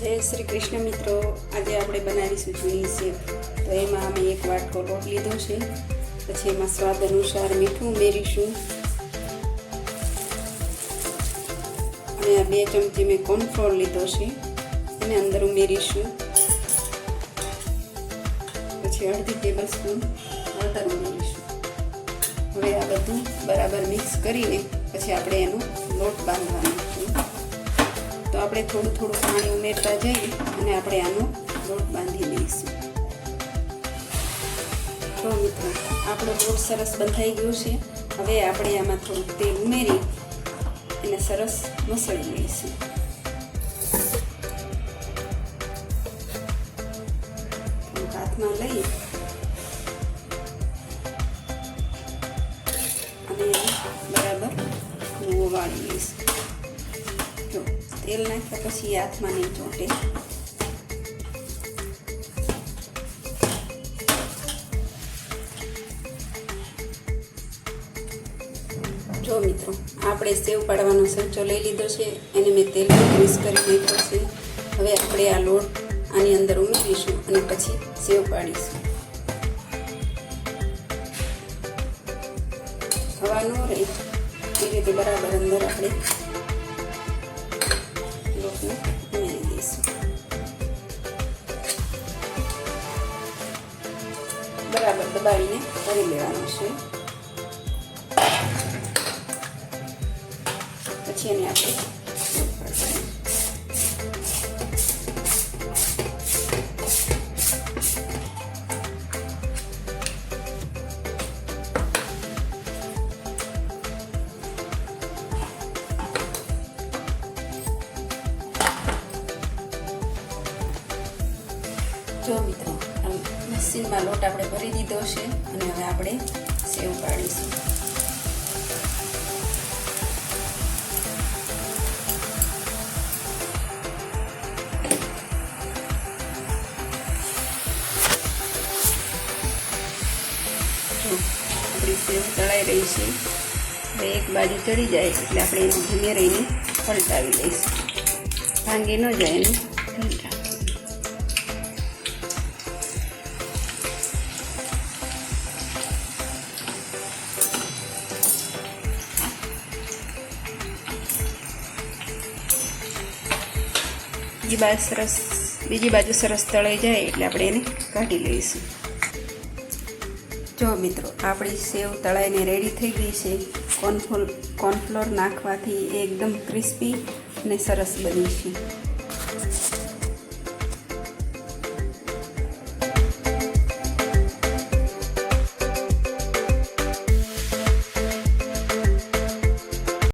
જય શ્રી કૃષ્ણ મિત્રો. આજે આપણે બનાવીશું જૂની સેવ તો એમાં અમે એક વાટકો લોટ લીધો છે. પછી એમાં સ્વાદ અનુસાર મીઠું ઉમેરીશું. અને આ બે ચમચી મેં કોર્નફ્લોર લીધો છે. એને અંદર ઉમેરીશું. પછી અડધી ટેબલ સ્પૂન હળદર ઉમેરીશું. હવે આ બધું બરાબર મિક્સ કરીને પછી આપણે એનો લોટ બાંધવાનો છે. તો આપણે થોડું થોડું પાણી ઉમેરતા જઈએ અને આપણે આનો લોટ બાંધી લઈશું. તો મિત્રો, આપણો લોટ સરસ બંધાઈ ગયો છે. હવે આપણે આમાં થોડુંક તેલ ઉમેરી એને સરસ મસળી લઈશું. હાથમાં લઈ અને બરાબર વાળી લઈશું. તેલ નાખ્યા પછી હાથમાં નહીં ચોંટે જો મિત્રો આપણે સેવ પાડવાનો સંચો લઈ લીધો છે એને મેં તેલ ગ્રીસ કરી લીધો છે હવે આપણે આ લોટ આની અંદર ઉમેરીશું અને પછી સેવ પાડીશું હવા ન રહે એ રીતે બરાબર અંદર આપણે લોટને ઉમેરી દઈશું બરાબર દબાવીને કરી લેવાનો છે પછી એને આપણે જો મિત્રો મશીનમાં લોટ આપણે ભરી દીધો છે અને હવે આપણે સેવ પાડીશું. આપણી સેવ તળાઈ રહી એક બાજુ ચડી જાય એટલે આપણે એને ધીમે રહીને પલટાવી લઈશું. ભાંગી ન જાય એનું. બીજી બાજુ સરસ, બીજી બાજુ સરસ તળાઈ જાય એટલે આપણે એને કાઢી લઈશું. જો મિત્રો, આપણી સેવ તળાઈને રેડી થઈ ગઈ છે. કોર્નફ્લોર કોર્નફ્લોર નાખવાથી એકદમ ક્રિસ્પી અને સરસ બની છે.